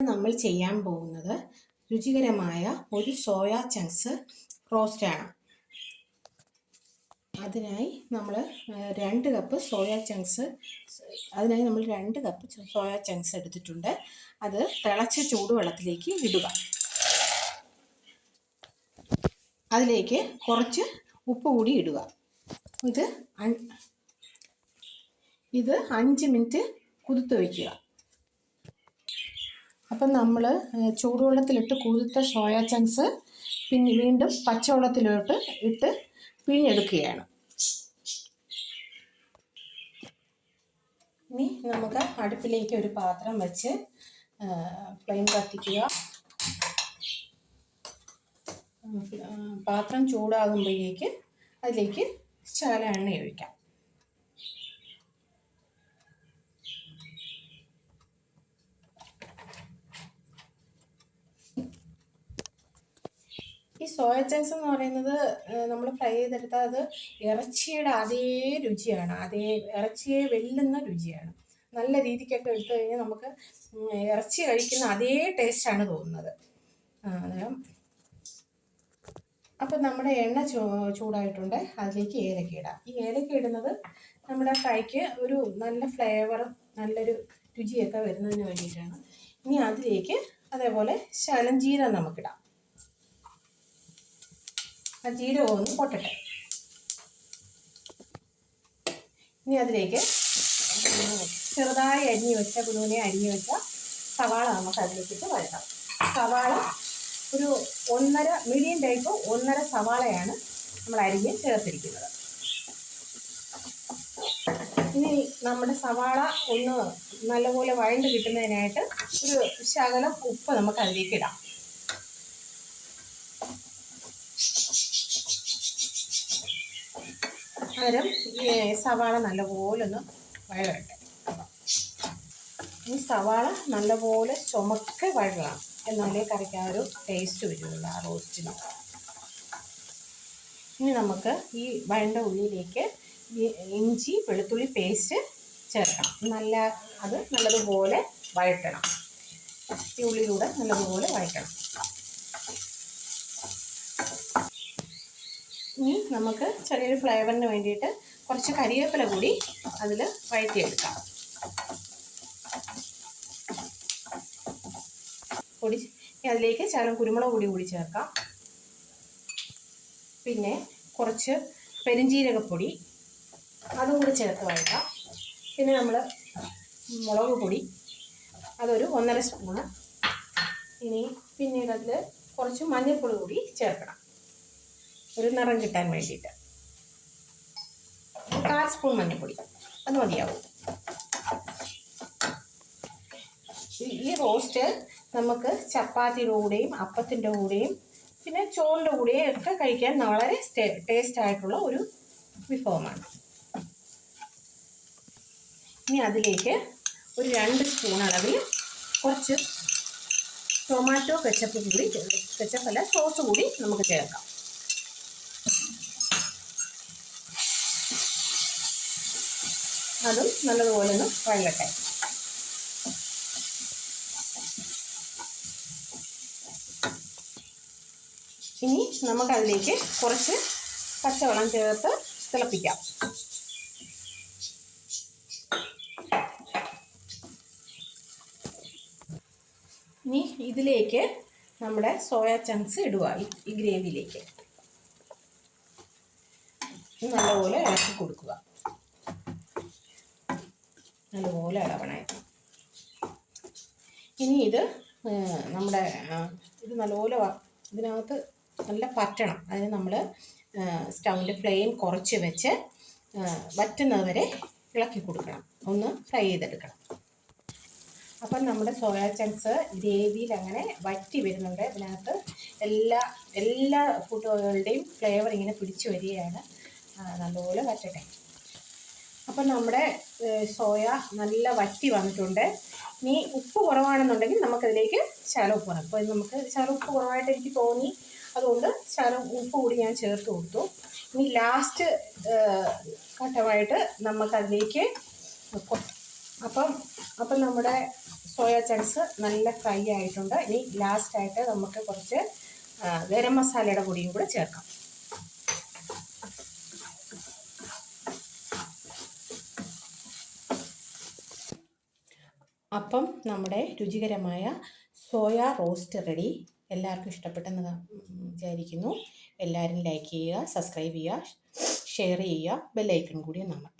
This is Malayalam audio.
നമ്മൾ ചെയ്യാൻ പോകുന്നത് രുചികരമായ ഒരു സോയ ചങ്ക്സ് റോസ്റ്റാണ് അതിനായി നമ്മൾ രണ്ട് കപ്പ് സോയ ചങ്ക്സ് അതിനായി നമ്മൾ രണ്ട് കപ്പ് സോയ ചങ്ക്സ് എടുത്തിട്ടുണ്ട്. അത് തിളച്ച ചൂടുവെള്ളത്തിലേക്ക് ഇടുക. അതിലേക്ക് കുറച്ച് ഉപ്പ് കൂടി ഇടുക. ഇത് ഇത് അഞ്ച് മിനിറ്റ് കുതിർത്ത് വയ്ക്കുക അപ്പം നമ്മൾ ചൂടുവെള്ളത്തിലിട്ട് കുതിർത്ത സോയ ചങ്ക്സ് പിന്നെ വീണ്ടും പച്ചവെള്ളത്തിലോട്ട് ഇട്ട് പിഴിഞ്ഞെടുക്കുകയാണ്. ഇനി നമുക്ക് അടുപ്പിലേക്ക് ഒരു പാത്രം വെച്ച് ഫ്ലെയിം കത്തിക്കുക. പാത്രം ചൂടാകുമ്പോഴേക്ക് അതിലേക്ക് ചാല എണ്ണ ഒഴിക്കാം ഈ സോയ ചേസ് എന്ന് പറയുന്നത് നമ്മൾ ഫ്രൈ ചെയ്തെടുത്താൽ അത് ഇറച്ചിയുടെ അതേ രുചിയാണ്. അതേ ഇറച്ചിയെ വെല്ലുന്ന രുചിയാണ്. നല്ല രീതിക്കൊക്കെ എടുത്തു കഴിഞ്ഞാൽ നമുക്ക് ഇറച്ചി കഴിക്കുന്ന അതേ ടേസ്റ്റാണ് തോന്നുന്നത്. അപ്പം നമ്മുടെ എണ്ണ ചൂ ചൂടായിട്ടുണ്ട്. അതിലേക്ക് ഏലക്ക ഇടാം. ഈ ഏലക്ക ഇടുന്നത് നമ്മുടെ ഫ്രൈക്ക് ഒരു നല്ല ഫ്ലേവറും നല്ലൊരു രുചിയൊക്കെ വരുന്നതിന് വേണ്ടിയിട്ടാണ്. ഇനി അതിലേക്ക് അതേപോലെ ശലഞ്ചീരം നമുക്കിടാം. ആ ജീരകം ഒന്ന് പൊട്ടട്ടെ. ഇനി അതിലേക്ക് ചെറുതായി അരിഞ്ഞു വെച്ച കുരുവിനെ അരിഞ്ഞു വെച്ച സവാള നമുക്ക് അതിലേക്കിട്ട് വരട്ടാം സവാള ഒരു ഒന്നര മീഡിയം ടൈപ്പ് ഒന്നര സവാളയാണ് നമ്മൾ അരിഞ്ഞ് ചേർത്തിരിക്കുന്നത്. ഇനി നമ്മുടെ സവാള ഒന്ന് നല്ലപോലെ വഴണ്ട് കിട്ടുന്നതിനായിട്ട് ഒരു ശകലം ഉപ്പ് നമുക്ക് അതിലേക്ക് ഇടാം. അന്നേരം ഈ സവാള നല്ലപോലെ ഒന്ന് വഴകട്ടെ ഈ സവാള നല്ലപോലെ ചുമക്കെ വഴകണം എന്നാലേ കറിക്ക് ഒരു ടേസ്റ്റ് വരുള്ളൂ ആ റോസ്റ്റിന് ഇനി നമുക്ക് ഈ വഴണ്ട ഉള്ളിയിലേക്ക് ഇഞ്ചി വെളുത്തുള്ളി പേസ്റ്റ് ചേർക്കണം. നല്ല അത് നല്ലതുപോലെ വഴറ്റണം. ഈ ഉള്ളിലൂടെ നല്ലതുപോലെ വഴറ്റണം. ഇനി നമുക്ക് ചെറിയൊരു ഫ്ലേവറിന് വേണ്ടിയിട്ട് കുറച്ച് കരിവേപ്പില കൂടി അതിൽ വഴറ്റിയെടുക്കാം. പൊടി അതിലേക്ക് ശകലം കുരുമുളക് കൂടി കൂടി ചേർക്കാം. പിന്നെ കുറച്ച് പെരുംജീരകപ്പൊടി അതും കൂടി ചേർത്ത് വഴറ്റാം. പിന്നെ നമ്മൾ മുളക് പൊടി അതൊരു ഒന്നര സ്പൂണ്. ഇനി പിന്നീട് അതിൽ കുറച്ച് മഞ്ഞൾപ്പൊടി കൂടി ചേർക്കണം. ഒരു നിറം കിട്ടാൻ വേണ്ടിയിട്ട്. കാൽ സ്പൂൺ മഞ്ഞൾപ്പൊടി അത് മതിയാവും. ഈ റോസ്റ്റ് നമുക്ക് ചപ്പാത്തിയുടെ കൂടെയും അപ്പത്തിന്റെ കൂടെയും പിന്നെ ചോറിന്റെ കൂടെയും ഒക്കെ കഴിക്കാൻ വളരെ ടേസ്റ്റ് ആയിട്ടുള്ള ഒരു വിഭവമാണ്. ഇനി അതിലേക്ക് ഒരു രണ്ട് സ്പൂൺ അളവിൽ കുറച്ച് ടൊമാറ്റോ കെച്ചപ്പ് കൂടി കെച്ചപ്പല്ല സോസ് കൂടി നമുക്ക് ചേർക്കാം. അതും നല്ലതുപോലെ ഒന്ന് വഴങ്ങട്ടെ ഇനി നമുക്കതിലേക്ക് കുറച്ച് പച്ചവെള്ളം ചേർത്ത് തിളപ്പിക്കാം. ഇനി ഇതിലേക്ക് നമ്മുടെ സോയ ചങ്ക്സ് ഇടുക ഈ- ഗ്രേവിയിലേക്ക്. നല്ലപോലെ ഇളക്കി കൊടുക്കുക. നല്ലപോലെ ഇളവണേ ഇനി ഇത് നമ്മുടെ ഇത് നല്ലപോലെ ഇതിനകത്ത് നല്ല പറ്റണം. അതിന് നമ്മൾ സ്റ്റൗവിന്റെ ഫ്ലെയിം കുറച്ച് വെച്ച് ആ, വറ്റുന്നത് വരെ ഇളക്കി കൊടുക്കണം. ഒന്ന് ഫ്രൈ ചെയ്തെടുക്കണം. അപ്പം നമ്മുടെ സോയ ചങ്ക്സ് ഗ്രേവിയിൽ അങ്ങനെ വറ്റി വരുന്നുണ്ട്. അതിനകത്ത് എല്ലാ എല്ലാ ഫുഡുകളുടെയും ഫ്ലേവർ ഇങ്ങനെ പിടിച്ചു വരികയാണ്. നല്ലപോലെ വറ്റട്ടെ. അപ്പം നമ്മുടെ സോയ നല്ല വറ്റി വന്നിട്ടുണ്ട്. ഇനി ഉപ്പ് കുറവാണെന്നുണ്ടെങ്കിൽ നമുക്കതിലേക്ക് ശകലം ഉപ്പ് വേണം അപ്പോൾ നമുക്ക് ശകലം ഉപ്പ് കുറവായിട്ട് എനിക്ക് തോന്നി. അതുകൊണ്ട് ശകലം ഉപ്പ് കൂടി ഞാൻ ചേർത്ത് കൊടുത്തു. ഇനി ലാസ്റ്റ് ഘട്ടമായിട്ട് നമുക്കതിലേക്ക് അപ്പം അപ്പം നമ്മുടെ സോയ ചങ്ക്സ് നല്ല ഫ്രൈ ആയിട്ടുണ്ട്. ഇനി ലാസ്റ്റായിട്ട് നമുക്ക് കുറച്ച് ഗരം മസാലയുടെ പൊടിയും കൂടെ ചേർക്കാം. അപ്പം നമ്മുടെ രുചികരമായ സോയ റോസ്റ്റ് റെഡി. എല്ലാവർക്കും ഇഷ്ടപ്പെട്ടെന്ന് വിചാരിക്കുന്നു. എല്ലാവരും ലൈക്ക് ചെയ്യുക സബ്സ്ക്രൈബ് ചെയ്യുക ഷെയർ ചെയ്യുക. ബെല്ലൈക്കൺ കൂടി നമ്മൾ